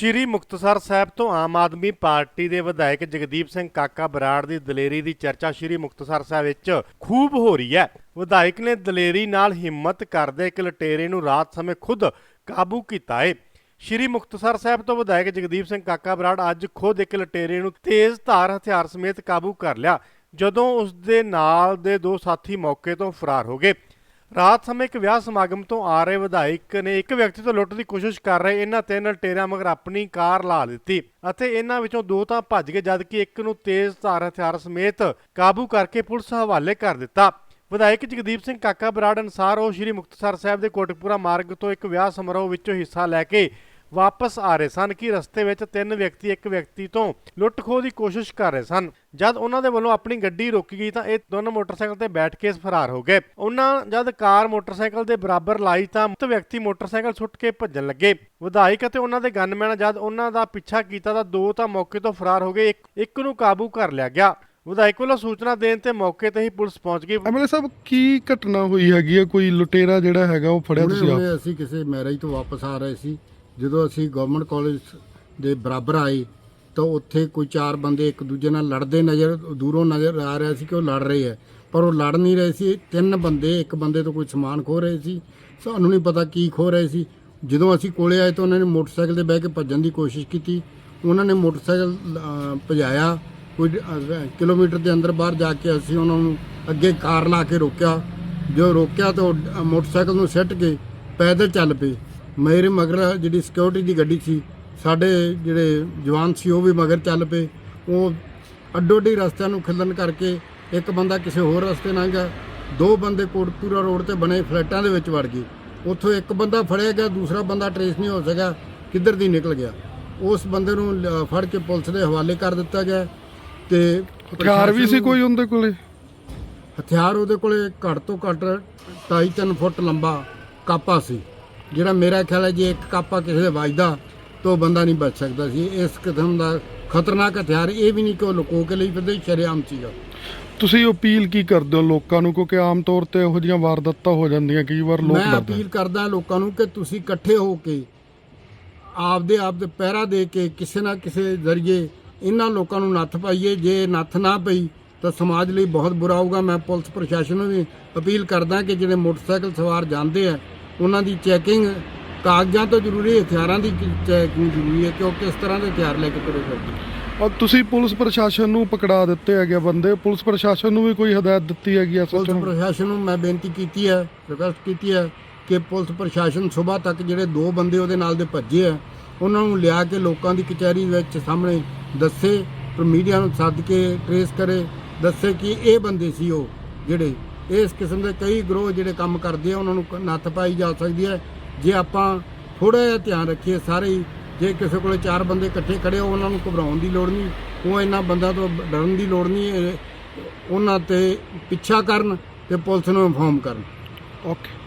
ਸ਼੍ਰੀ ਮੁਕਤਸਰ ਸਾਹਿਬ ਤੋਂ ਆਮ ਆਦਮੀ ਪਾਰਟੀ ਦੇ ਵਿਧਾਇਕ ਜਗਦੀਪ ਸਿੰਘ ਕਾਕਾ ਬਰਾੜ ਦੀ ਦਲੇਰੀ ਦੀ ਚਰਚਾ ਸ਼੍ਰੀ ਮੁਕਤਸਰ ਸਾਹਿਬ ਵਿੱਚ ਖੂਬ ਹੋ ਰਹੀ ਹੈ। ਵਿਧਾਇਕ ਨੇ ਦਲੇਰੀ ਨਾਲ ਹਿੰਮਤ ਕਰਦੇ ਇੱਕ ਲਟੇਰੇ ਨੂੰ ਰਾਤ ਸਮੇਂ ਖੁਦ ਕਾਬੂ ਕੀਤਾ ਹੈ ਸ਼੍ਰੀ ਮੁਕਤਸਰ ਸਾਹਿਬ ਤੋਂ ਵਿਧਾਇਕ ਜਗਦੀਪ ਸਿੰਘ ਕਾਕਾ ਬਰਾੜ ਅੱਜ ਖੁਦ ਇੱਕ ਲਟੇਰੇ ਨੂੰ ਤੇਜ਼ ਧਾਰ ਹਥਿਆਰ ਸਮੇਤ ਕਾਬੂ ਕਰ ਲਿਆ, ਜਦੋਂ ਉਸ ਦੇ ਨਾਲ ਦੇ ਦੋ ਸਾਥੀ ਮੌਕੇ ਤੋਂ ਫਰਾਰ ਹੋ ਗਏ। ਰਾਤ ਸਮੇਂ ਇੱਕ ਵਿਆਹ ਸਮਾਗਮ ਤੋਂ ਆ ਰਹੇ ਵਿਧਾਇਕ ਨੇ ਇੱਕ ਵਿਅਕਤੀ ਤੋਂ ਲੁੱਟ ਦੀ ਕੋਸ਼ਿਸ਼ ਕਰ ਰਹੇ ਇਹਨਾਂ ਤਿੰਨ ਲਟੇਰਿਆਂ ਮਗਰ ਆਪਣੀ ਕਾਰ ਲਾ ਦਿੱਤੀ ਅਤੇ ਇਹਨਾਂ ਵਿੱਚੋਂ ਦੋ ਤਾਂ ਭੱਜ ਗਏ, ਜਦਕਿ ਇੱਕ ਨੂੰ ਤੇਜ਼ ਧਾਰ ਹਥਿਆਰ ਸਮੇਤ ਕਾਬੂ ਕਰਕੇ ਪੁਲਿਸ ਹਵਾਲੇ ਕਰ ਦਿੱਤਾ। ਵਿਧਾਇਕ ਜਗਦੀਪ ਸਿੰਘ ਕਾਕਾ ਬਰਾੜ ਅਨਸਾਰ ਉਹ ਸ਼੍ਰੀ ਮੁਕਤਸਰ ਸਾਹਿਬ ਦੇ ਕੋਟਕਪੂਰਾ ਮਾਰਗ ਤੋਂ ਇੱਕ ਵਿਆਹ ਸਮਾਰੋਹ ਵਿੱਚੋਂ ਹਿੱਸਾ ਲੈ ਕੇ ਵਾਪਸ ਆ ਰਹੇ ਸਨ ਕਿ ਰਸਤੇ ਵਿੱਚ ਤਿੰਨ ਵਿਅਕਤੀ ਇੱਕ ਵਿਅਕਤੀ ਤੋਂ ਲੁੱਟ ਖੋਹ ਦੀ ਕੋਸ਼ਿਸ਼ ਕਰ ਰਹੇ ਸਨ। ਜਦ ਉਹਨਾਂ ਦੇ ਵੱਲੋਂ ਆਪਣੀ ਗੱਡੀ ਰੋਕੀ ਗਈ ਤਾਂ ਇਹ ਦੋਨੋਂ ਮੋਟਰਸਾਈਕਲ ਤੇ ਬੈਠ ਕੇ ਫਰਾਰ ਹੋ ਗਏ। ਉਹਨਾਂ ਜਦ ਕਾਰ ਮੋਟਰਸਾਈਕਲ ਦੇ ਬਰਾਬਰ ਲਾਈ ਤਾਂ ਮੁਕਤ ਵਿਅਕਤੀ ਮੋਟਰਸਾਈਕਲ ਸੁੱਟ ਕੇ ਭੱਜਣ ਲੱਗੇ। ਵਿਧਾਇਕ ਅਤੇ ਉਹਨਾਂ ਦੇ ਗਨਮੈਨ ਜਦ ਉਹਨਾਂ ਦਾ ਪਿੱਛਾ ਕੀਤਾ ਤਾਂ ਦੋ ਤਾਂ ਮੌਕੇ ਤੋਂ ਫਰਾਰ ਹੋ ਗਏ ਇੱਕ ਇੱਕ ਨੂੰ ਕਾਬੂ ਕਰ ਲਿਆ ਗਿਆ। ਵਿਧਾਇਕ ਵੱਲੋਂ ਸੂਚਨਾ ਦੇਣ ਤੇ ਮੌਕੇ ਤੇ ਹੀ ਪੁਲਿਸ ਪਹੁੰਚ ਗਈ। ਐਮਐਲਏ ਸਾਹਿਬ ਕੀ ਘਟਨਾ ਹੋਈ ਹੈਗੀ ਆ ਕੋਈ ਲੁਟੇਰਾ ਜਿਹੜਾ ਹੈਗਾ ਉਹ ਫੜਿਆ ਤੁਸੀਂ ਆਪ? ਅਸੀਂ ਕਿਸੇ ਮੈਰਿਜ ਤੋਂ ਵਾਪਸ ਆ ਰਹੇ ਸੀ। ਜਦੋਂ ਅਸੀਂ ਗਵਰਨਮੈਂਟ ਕਾਲਜ ਦੇ ਬਰਾਬਰ ਆਏ, ਤਾਂ ਉੱਥੇ ਕੋਈ ਚਾਰ ਬੰਦੇ ਇੱਕ ਦੂਜੇ ਨਾਲ ਲੜਦੇ ਨਜ਼ਰ, ਦੂਰੋਂ ਨਜ਼ਰ ਆ ਰਿਹਾ ਸੀ ਕਿ ਉਹ ਲੜ ਰਹੇ ਹੈ ਪਰ ਉਹ ਲੜ ਨਹੀਂ ਰਹੇ ਸੀ। ਤਿੰਨ ਬੰਦੇ, ਇੱਕ ਬੰਦੇ ਤੋਂ ਕੋਈ ਸਮਾਨ ਖੋ ਰਹੇ ਸੀ। ਸਾਨੂੰ ਨਹੀਂ ਪਤਾ ਕੀ ਖੋ ਰਹੇ ਸੀ। ਜਦੋਂ ਅਸੀਂ ਕੋਲੇ ਆਏ ਤਾਂ ਉਹਨਾਂ ਨੇ ਮੋਟਰਸਾਈਕਲ ਤੇ ਬਹਿ ਕੇ ਭੱਜਣ ਦੀ ਕੋਸ਼ਿਸ਼ ਕੀਤੀ। ਉਹਨਾਂ ਨੇ ਮੋਟਰਸਾਈਕਲ ਭਜਾਇਆ। ਕੋਈ ਕਿਲੋਮੀਟਰ ਦੇ ਅੰਦਰ ਬਾਹਰ ਜਾ ਕੇ ਅਸੀਂ ਉਹਨਾਂ ਨੂੰ ਅੱਗੇ ਕਾਰ ਲਾ ਕੇ ਰੋਕਿਆ। ਜੋ ਰੋਕਿਆ ਤਾਂ ਉਹ ਮੋਟਰਸਾਈਕਲ ਨੂੰ ਸਿੱਟ ਕੇ ਪੈਦਲ ਚੱਲ ਪਏ। ਮੇਰੇ ਮਗਰ ਜਿਹੜੀ ਸਿਕਿਉਰਿਟੀ ਦੀ ਗੱਡੀ ਸੀ ਸਾਡੇ ਜਿਹੜੇ ਜਵਾਨ ਸੀ ਉਹ ਵੀ ਮਗਰ ਚੱਲ ਪਏ। ਉਹ ਅੱਡੋ ਅੱਡੀ ਰਸਤਿਆਂ ਨੂੰ ਖਿੱਲਣ ਕਰਕੇ ਇੱਕ ਬੰਦਾ ਕਿਸੇ ਹੋਰ ਰਸਤੇ ਲੰਘ ਗਿਆ। ਦੋ ਬੰਦੇ ਕੋਟਪੂਰਾ ਰੋਡ ਤੇ ਬਣੇ ਫਲੈਟਾਂ ਦੇ ਵਿੱਚ ਵੜ ਗਏ। ਉੱਥੋਂ ਇੱਕ ਬੰਦਾ ਫੜਿਆ ਗਿਆ ਦੂਸਰਾ ਬੰਦਾ ਟਰੇਸ ਨਹੀਂ ਹੋ ਸਕਿਆ ਕਿੱਧਰ ਦੀ ਨਿਕਲ ਗਿਆ। ਉਸ ਬੰਦੇ ਨੂੰ ਫੜ ਕੇ ਪੁਲਿਸ ਦੇ ਹਵਾਲੇ ਕਰ ਦਿੱਤਾ ਗਿਆ ਤੇ ਹਥਿਆਰ ਵੀ ਸੀ ਕੋਈ ਉਹਦੇ ਕੋਲੇ? ਹਥਿਆਰ ਉਹਦੇ ਕੋਲੇ ਘੱਟ ਤੋਂ ਘੱਟ 2.5 ਫੁੱਟ ਲੰਬਾ ਕਾਪਾ ਸੀ। ਜਿਹੜਾ ਮੇਰਾ ਖਿਆਲ ਹੈ ਜੇ ਇੱਕ ਕਾਪਾ ਕਿਸੇ ਦੇ ਵੱਜਦਾ ਤਾਂ ਉਹ ਬੰਦਾ ਨਹੀਂ ਬਚ ਸਕਦਾ ਸੀ। ਇਸ ਕਿਸਮ ਦਾ ਖਤਰਨਾਕ ਹਥਿਆਰ ਇਹ ਵੀ ਨਹੀਂ ਕਿ ਉਹ ਲੁਕੋ ਕੇ ਲਈ ਫਿਰਦੇ ਸ਼ਰੇਆਮ ਸੀਗਾ। ਤੁਸੀਂ ਅਪੀਲ ਕੀ ਕਰਦੇ ਹੋ ਲੋਕਾਂ ਨੂੰ? ਕਿਉਂਕਿ ਆਮ ਤੌਰ ਤੇ ਇਹੋ ਜਿਹੀਆਂ ਵਾਰਦਾਤਾਂ ਹੋ ਜਾਂਦੀਆਂ ਕਈ ਵਾਰ ਲੋਕ ਮੈਂ ਅਪੀਲ ਕਰਦਾ ਲੋਕਾਂ ਨੂੰ ਕਿ ਤੁਸੀਂ ਇਕੱਠੇ ਹੋ ਕੇ ਆਪਦੇ ਆਪ ਦੇ ਪਹਿਰਾ ਦੇ ਕੇ ਕਿਸੇ ਨਾ ਕਿਸੇ ਜ਼ਰੀਏ ਇਹਨਾਂ ਲੋਕਾਂ ਨੂੰ ਨੱਥ ਪਾਈਏ। ਜੇ ਨੱਥ ਨਾ ਪਈ ਤਾਂ ਸਮਾਜ ਲਈ ਬਹੁਤ ਬੁਰਾ ਹੋਊਗਾ। ਮੈਂ ਪੁਲਿਸ ਪ੍ਰਸ਼ਾਸਨ ਨੂੰ ਵੀ ਅਪੀਲ ਕਰਦਾ ਕਿ ਜਿਹੜੇ ਮੋਟਰਸਾਈਕਲ ਸਵਾਰ ਜਾਂਦੇ ਆ ਉਹਨਾਂ ਦੀ ਚੈਕਿੰਗ ਕਾਗਜ਼ਾਂ ਤੋਂ ਜ਼ਰੂਰੀ ਹਥਿਆਰਾਂ ਦੀ ਚੈਕਿੰਗ ਜ਼ਰੂਰੀ ਹੈ ਕਿ ਉਹ ਕਿਸ ਤਰ੍ਹਾਂ ਦੇ ਹਥਿਆਰ ਲੈ ਕੇ ਤੁਰੇ ਫਿਰਦੇ ਔਰ ਤੁਸੀਂ ਪੁਲਿਸ ਪ੍ਰਸ਼ਾਸਨ ਨੂੰ ਪਕੜਾ ਦਿੱਤੇ ਹੈਗੇ ਬੰਦੇ। ਪੁਲਿਸ ਪ੍ਰਸ਼ਾਸਨ ਨੂੰ ਵੀ ਕੋਈ ਹਦਾਇਤ ਦਿੱਤੀ ਹੈਗੀ ਆ ਪੁਲਿਸ ਪ੍ਰਸ਼ਾਸਨ ਨੂੰ ਮੈਂ ਬੇਨਤੀ ਕੀਤੀ ਹੈ ਰਿਕਵੈਸਟ ਕੀਤੀ ਹੈ ਕਿ ਪੁਲਿਸ ਪ੍ਰਸ਼ਾਸਨ ਸਵੇਰ ਤੱਕ ਜਿਹੜੇ ਦੋ ਬੰਦੇ ਉਹਦੇ ਨਾਲ ਦੇ ਭੱਜੇ ਆ ਉਹਨਾਂ ਨੂੰ ਲਿਆ ਕੇ ਲੋਕਾਂ ਦੀ ਕਚਹਿਰੀ ਵਿੱਚ ਸਾਹਮਣੇ ਦੱਸੇ ਪਰ ਮੀਡੀਆ ਨੂੰ ਸੱਦ ਕੇ ਟਰੇਸ ਕਰੇ ਦੱਸੇ ਕਿ ਇਹ ਬੰਦੇ ਸੀ ਉਹ ਜਿਹੜੇ ਇਸ ਕਿਸਮ ਦੇ ਕਈ ਗਰੋਹ ਜਿਹੜੇ ਕੰਮ ਕਰਦੇ ਆ, ਉਹਨਾਂ ਨੂੰ ਨੱਥ ਪਾਈ ਜਾ ਸਕਦੀ ਹੈ। ਜੇ ਆਪਾਂ ਥੋੜਾ ਜਿਹਾ ਧਿਆਨ ਰੱਖੀਏ ਸਾਰੇ ਹੀ, ਜੇ ਕਿਸੇ ਕੋਲੇ ਚਾਰ ਬੰਦੇ ਇਕੱਠੇ ਖੜੇ ਹੋ, ਉਹਨਾਂ ਨੂੰ ਘਬਰਾਉਣ ਦੀ ਲੋੜ ਨਹੀਂ। ਉਹ ਇਹਨਾਂ ਬੰਦਿਆਂ ਤੋਂ ਡਰਨ ਦੀ ਲੋੜ ਨਹੀਂ ਉਹਨਾਂ ਤੇ ਪਿੱਛਾ ਕਰਨ ਤੇ ਪੁਲਿਸ ਨੂੰ ਇਨਫੋਰਮ ਕਰਨ। ਓਕੇ।